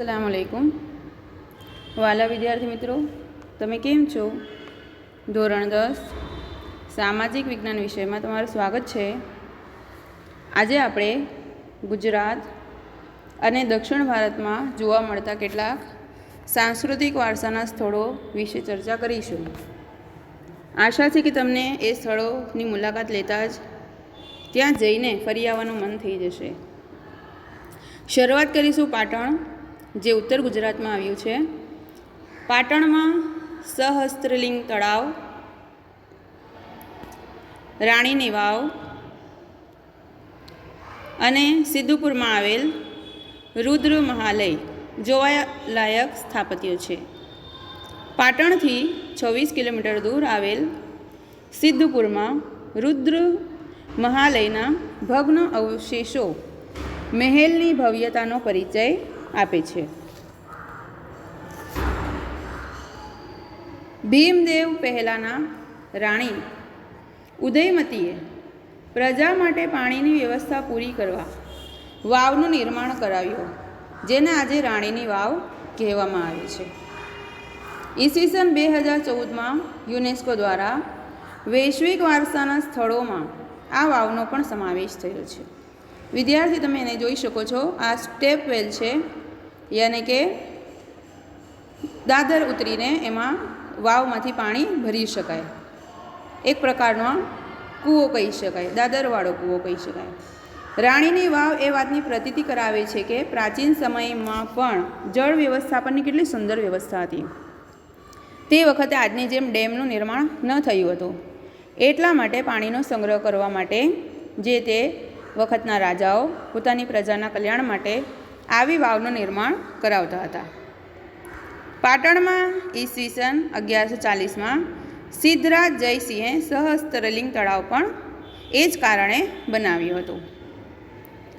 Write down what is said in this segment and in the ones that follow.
અસલામ આલેકુમ વાલા વિદ્યાર્થી મિત્રો, તમે કેમ છો? ધોરણ દસ, સામાજિક વિજ્ઞાન વિષયમાં તમારું સ્વાગત છે. આજે આપણે ગુજરાત અને દક્ષિણ ભારતમાં જોવા મળતા કેટલાક સાંસ્કૃતિક વારસાના સ્થળો વિશે ચર્ચા કરીશું. આશા છે કે તમને એ સ્થળોની મુલાકાત લેતા જ ત્યાં જઈને ફરી આવવાનું મન થઈ જશે. શરૂઆત કરીશું પાટણ જે ઉત્તર ગુજરાતમાં આવ્યું છે. પાટણમાં સહસ્ત્રલિંગ તળાવ રાણીની વાવ અને સિદ્ધપુરમાં આવેલ રુદ્ર મહાલય જોવાલાયક સ્થાપત્યો છે. પાટણથી છવ્વીસ કિલોમીટર દૂર આવેલ સિદ્ધપુરમાં રુદ્ર મહાલયના ભગ્ન અવશેષો મહેલની ભવ્યતાનો પરિચય આપે છે. ભીમદેવ પહેલાંના રાણી ઉદયમતીએ પ્રજા માટે પાણીની વ્યવસ્થા પૂરી કરવા વાવનું નિર્માણ કરાવ્યું, જેને આજે રાણીની વાવ કહેવામાં આવે છે. ઈસવીસન બે હજાર ચૌદમાં યુનેસ્કો દ્વારા વૈશ્વિક વારસાના સ્થળોમાં આ વાવનો પણ સમાવેશ થયો છે. વિદ્યાર્થી, તમે એને જોઈ શકો છો. આ સ્ટેપ વેલ છે યાને કે દાદર ઉતરીને એમાં વાવમાંથી પાણી ભરી શકાય. એક પ્રકારનો કૂવો કહી શકાય, દાદરવાળો કૂવો કહી શકાય. રાણીની વાવ એ વાતની પ્રતીતિ કરાવે છે કે પ્રાચીન સમયમાં પણ જળ વ્યવસ્થાપનની કેટલી સુંદર વ્યવસ્થા હતી. તે વખતે આજની જેમ ડેમનું નિર્માણ ન થયું હતું. એટલા માટે પાણીનો સંગ્રહ કરવા માટે જે તે વખતના રાજાઓ પોતાની પ્રજાના કલ્યાણ માટે આવી વાવનું નિર્માણ કરાવતા હતા. પાટણમાં ઈસવીસન અગિયારસો ચાલીસમાં સિદ્ધરાજ જયસિંહે સહસ્ત્રલિંગ તળાવ પણ એ જ કારણે બનાવ્યું હતું.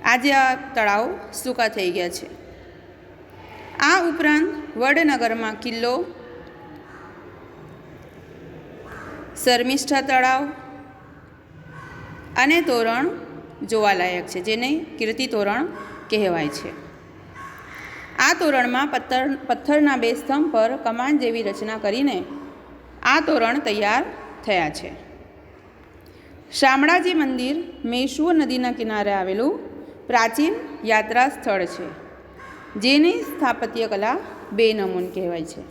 આજે આ તળાવ સૂકા થઈ ગયા છે. આ ઉપરાંત વડનગરમાં કિલ્લો, શર્મિષ્ઠા તળાવ અને તોરણ જોવાલાયક છે, જેને કીર્તિ તોરણ કહેવાય છે. આ તોરણમાં પથ્થર, પથ્થરના બે સ્તંભ પર કમાન જેવી રચના કરીને આ તોરણ તૈયાર થયા છે. શામળાજી મંદિર મેશ્વો નદીના કિનારે આવેલું પ્રાચીન યાત્રા સ્થળ છે, જેની સ્થાપત્ય કલા બે નમૂન કહેવાય છે.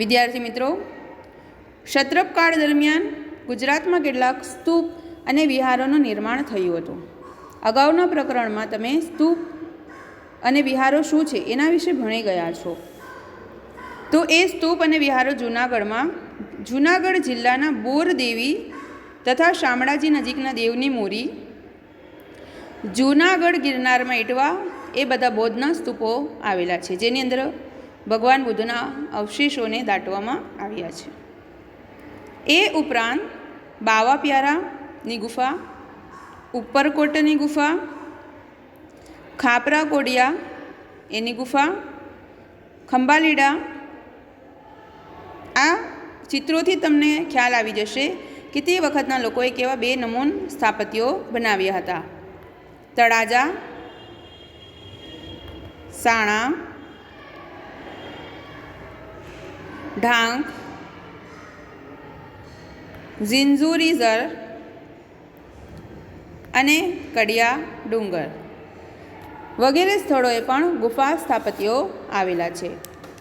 વિદ્યાર્થી મિત્રો ક્ષત્રપકાળ દરમિયાન ગુજરાતમાં કેટલાક સ્તૂપ અને વિહારોનું નિર્માણ થયું હતું. અગાઉના પ્રકરણમાં તમે સ્તૂપ અને વિહારો શું છે? એના વિશે ભણી ગયા છો. તો એ સ્તૂપ અને વિહારો જૂનાગઢમાં, જૂનાગઢ જિલ્લાના બોરદેવી તથા શામળાજી નજીકના દેવની મોરી, જૂનાગઢ ગિરનારમાં ઇટવા એ બધા બૌદ્ધના સ્તૂપો આવેલા છે, જેની અંદર ભગવાન બુદ્ધના અવશેષોને દાટવામાં આવ્યા છે. એ ઉપરાંત બાવા પ્યારાની ગુફા, ઉપરકોટની ગુફા ખાપરા કોડિયા એની ગુફા, ખંભાલીડા, આ ચિત્રોથી તમને ખ્યાલ આવી જશે કે તે વખતના લોકોએ કેવા બે નમૂન સ્થાપત્યો બનાવ્યા હતા. તળાજા, સાણા, ઢાંક, ઝિંઝુરીઝર અને કડિયા ડુંગર. વગેરે સ્થળોએ પણ ગુફા સ્થાપત્યો આવેલા છે.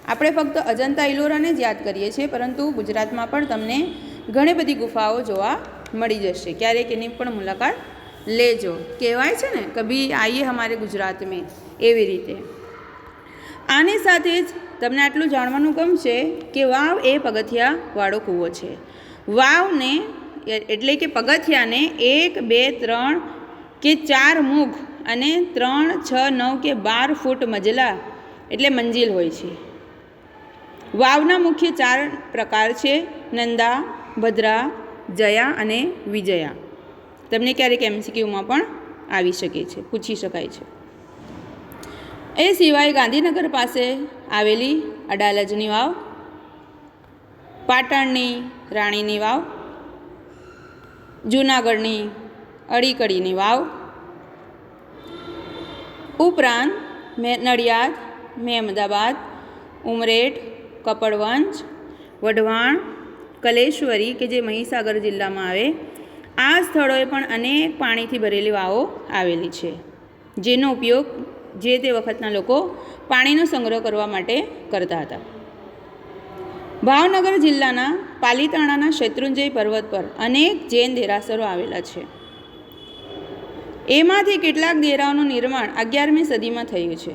આપણે ફક્ત અજંતા ઇલોરાને જ યાદ કરીએ છીએ, પરંતુ ગુજરાતમાં પણ તમને ઘણી બધી ગુફાઓ જોવા મળી જશે. ક્યારેક એની પણ મુલાકાત લેજો. કહેવાય છે ને કભી આઈએ હમારે ગુજરાત મેં એવી રીતે. આની સાથે જ તમને આટલું જાણવાનું ગમશે કે વાવ એ પગથિયાવાળો કૂવો છે. વાવને એટલે કે પગથિયાને એક, બે, ત્રણ કે ચાર મુખ અને ત્રણ, છ, નવ કે બાર ફૂટ મજલા એટલે મંજિલ હોય છે. વાવના મુખ્ય ચાર પ્રકાર છે, નંદા, ભદ્રા, જયા અને વિજયા. તમને ક્યારેક એમસીક્યુમાં પણ આવી શકે છે, પૂછી શકાય છે. એ સિવાય ગાંધીનગર પાસે આવેલી અડાલજની વાવ, પાટણની રાણીની વાવ, જૂનાગઢની અડીકડીની વાવ ઉપરાંત મેં નડિયાદ મહેમદાબાદ ઉમરેઠ, કપડવંજ, વઢવાણ, કલેશ્વરી કે જે મહીસાગર જિલ્લામાં આવે, આ સ્થળોએ પણ અનેક પાણીથી ભરેલી વાવો આવેલી છે, જેનો ઉપયોગ જે તે વખતના લોકો પાણીનો સંગ્રહ કરવા માટે કરતા હતા. ભાવનગર જિલ્લાના પાલીતાણાના શેત્રુંજય પર્વત પર અનેક જૈન દેરાસરો આવેલા છે. એમાંથી કેટલાક દેરાઓનું નિર્માણ અગિયારમી સદીમાં થયું છે.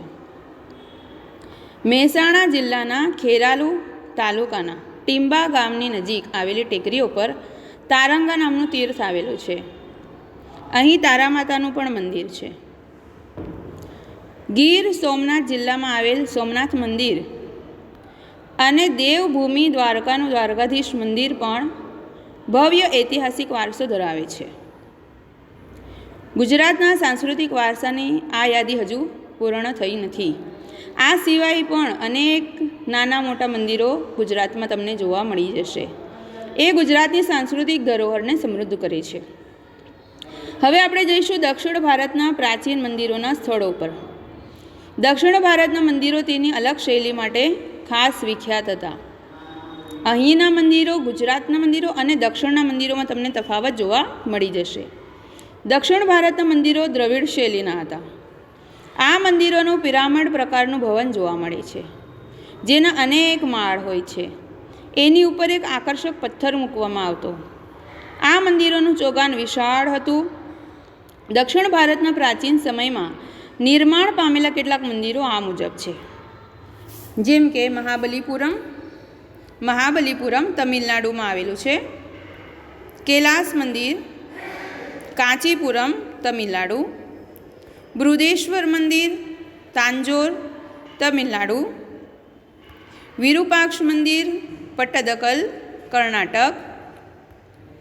મહેસાણા જિલ્લાના ખેરાલુ તાલુકાના ટીંબા ગામની નજીક આવેલી ટેકરીઓ પર તારંગા નામનું તીર્થ આવેલું છે. અહીં તારા માતાનું પણ મંદિર છે. ગીર સોમનાથ જિલ્લામાં આવેલ સોમનાથ મંદિર અને દેવભૂમિ દ્વારકાનું દ્વારકાધીશ મંદિર પણ ભવ્ય ઐતિહાસિક વારસો ધરાવે છે. ગુજરાતના સાંસ્કૃતિક વારસાની આ યાદી હજુ પૂર્ણ થઈ નથી. આ સિવાય પણ અનેક નાના મોટા મંદિરો ગુજરાતમાં તમને જોવા મળી જશે. એ ગુજરાતની સાંસ્કૃતિક ધરોહરને સમૃદ્ધ કરે છે. હવે આપણે જઈશું દક્ષિણ ભારતના પ્રાચીન મંદિરોના સ્થળો પર. દક્ષિણ ભારતના મંદિરો તેની અલગ શૈલી માટે ખાસ વિખ્યાત હતા. અહીંના મંદિરો, ગુજરાતના મંદિરો અને દક્ષિણના મંદિરોમાં તમને તફાવત જોવા મળી જશે. દક્ષિણ ભારતના મંદિરો દ્રવિડ શૈલીના હતા. આ મંદિરોનું પિરામિડ પ્રકારનું ભવન જોવા મળે છે, જેના અનેક માળ હોય છે. એની ઉપર એક આકર્ષક પથ્થર મૂકવામાં આવતો. આ મંદિરોનું ચોગાન વિશાળ હતું. દક્ષિણ ભારતના પ્રાચીન સમયમાં નિર્માણ પામેલા કેટલાક મંદિરો આ મુજબ છે. જેમ કે મહાબલીપુરમ મહાબલીપુરમ તમિલનાડુમાં આવેલું છે. કૈલાસ મંદિર કાંચીપુરમ તમિલનાડુ બૃદેશ્વર મંદિર તાંજોર તમિલનાડુ વિરૂપાક્ષ મંદિર પટ્ટદકલ કર્ણાટક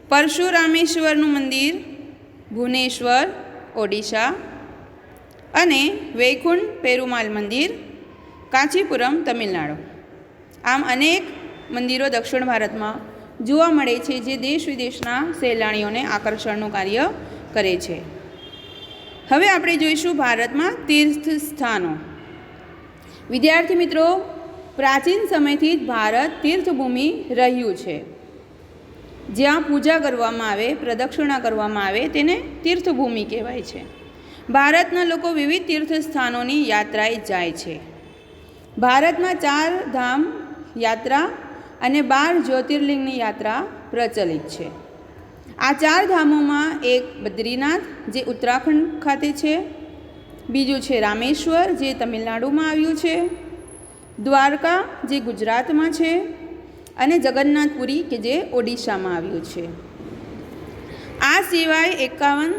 પરશુરામેશ્વરનું મંદિર ભુવનેશ્વર ઓડિશા અને વૈકુંઠ પેરુમાલ મંદિર કાંચીપુરમ તમિલનાડુ આમ અનેક મંદિરો દક્ષિણ ભારતમાં જોવા મળે છે જે દેશ વિદેશના સહેલાણીઓને આકર્ષણનું કાર્ય કરે છે. હવે આપણે જોઈશું ભારતમાં તીર્થ સ્થાનો. વિદ્યાર્થી મિત્રો, પ્રાચીન સમયથી જ ભારત તીર્થભૂમિ રહ્યું છે. જ્યાં પૂજા કરવામાં આવે, પ્રદક્ષિણા કરવામાં આવે, તેને તીર્થભૂમિ કહેવાય છે. ભારતના લોકો વિવિધ તીર્થ સ્થાનોની યાત્રાએ જાય છે. ભારતમાં ચાર ધામ યાત્રા અને બાર જ્યોતિર્લિંગની યાત્રા પ્રચલિત છે. આ ચાર ધામોમાં એક બદ્રીનાથ, જે ઉત્તરાખંડ ખાતે છે. બીજું છે રામેશ્વર, જે તમિલનાડુમાં આવ્યું છે. દ્વારકા, જે ગુજરાતમાં છે. અને જગન્નાથપુરી, કે જે ઓડિશામાં આવ્યું છે. આ સિવાય એકાવન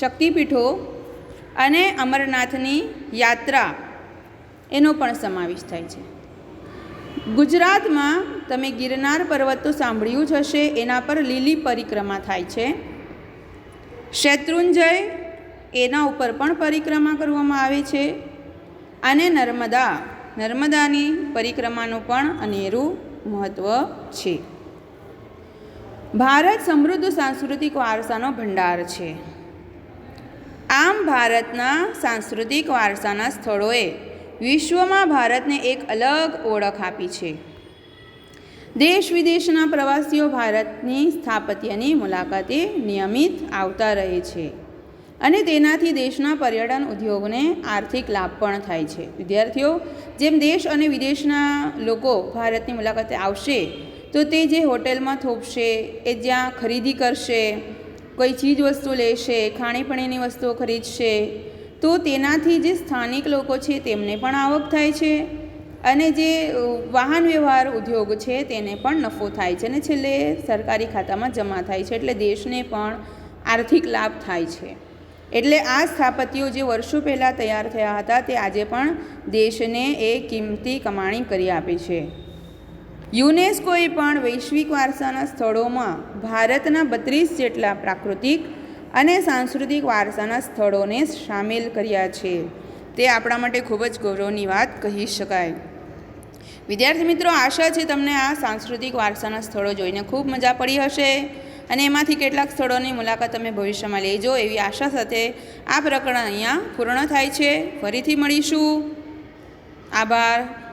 શક્તિપીઠો અને અમરનાથની યાત્રા, એનો પણ સમાવેશ થાય છે. ગુજરાતમાં તમે ગિરનાર પર્વત તો સાંભળ્યું જ હશે, એના પર લીલી પરિક્રમા થાય છે. શેત્રુંજય એના ઉપર પણ પરિક્રમા કરવામાં આવે છે. અને નર્મદા, નર્મદાની પરિક્રમાનું પણ અનેરું મહત્ત્વ છે. ભારત સમૃદ્ધ સાંસ્કૃતિક વારસાનો ભંડાર છે. આમ ભારતના સાંસ્કૃતિક વારસાના સ્થળોએ વિશ્વમાં ભારતને એક અલગ ઓળખ આપી છે. દેશ વિદેશના પ્રવાસીઓ ભારતની સ્થાપત્યની મુલાકાતે નિયમિત આવતા રહે છે અને તેનાથી દેશના પર્યટન ઉદ્યોગને આર્થિક લાભ પણ થાય છે. વિદ્યાર્થીઓ, જેમ દેશ અને વિદેશના લોકો ભારતની મુલાકાતે આવશે, તો તે જે હોટેલમાં થોપશે એ જ્યાં ખરીદી કરશે, કોઈ ચીજ વસ્તુ લેશે, ખાણીપીણીની વસ્તુઓ ખરીદશે તો તેનાથી જે સ્થાનિક લોકો છે તેમને પણ આવક થાય છે અને જે વાહન વ્યવહાર ઉદ્યોગ છે તેને પણ નફો થાય છે અને છેલ્લે સરકારી ખાતામાં જમા થાય છે એટલે દેશને પણ આર્થિક લાભ થાય છે. એટલે આ સ્થાપત્યો જે વર્ષો પહેલાં તૈયાર થયા હતા તે આજે પણ દેશને એ કિંમતી કમાણી કરી આપે છે. યુનેસ્કોએ પણ વૈશ્વિક વારસાના સ્થળોમાં ભારતના બત્રીસ જેટલા પ્રાકૃતિક અને સાંસ્કૃતિક વારસાના સ્થળોને સામેલ કર્યા છે. તે આપણા માટે ખૂબ જ ગૌરવની વાત કહી શકાય. વિદ્યાર્થી મિત્રો, આશા છે તમને આ સાંસ્કૃતિક વારસાના સ્થળો જોઈને ખૂબ મજા પડી હશે અને એમાંથી કેટલાક સ્થળોની મુલાકાત તમે ભવિષ્યમાં લેજો એવી આશા સાથે આ પ્રકરણ અહીંયા પૂર્ણ થાય છે. ફરીથી મળીશું. આભાર.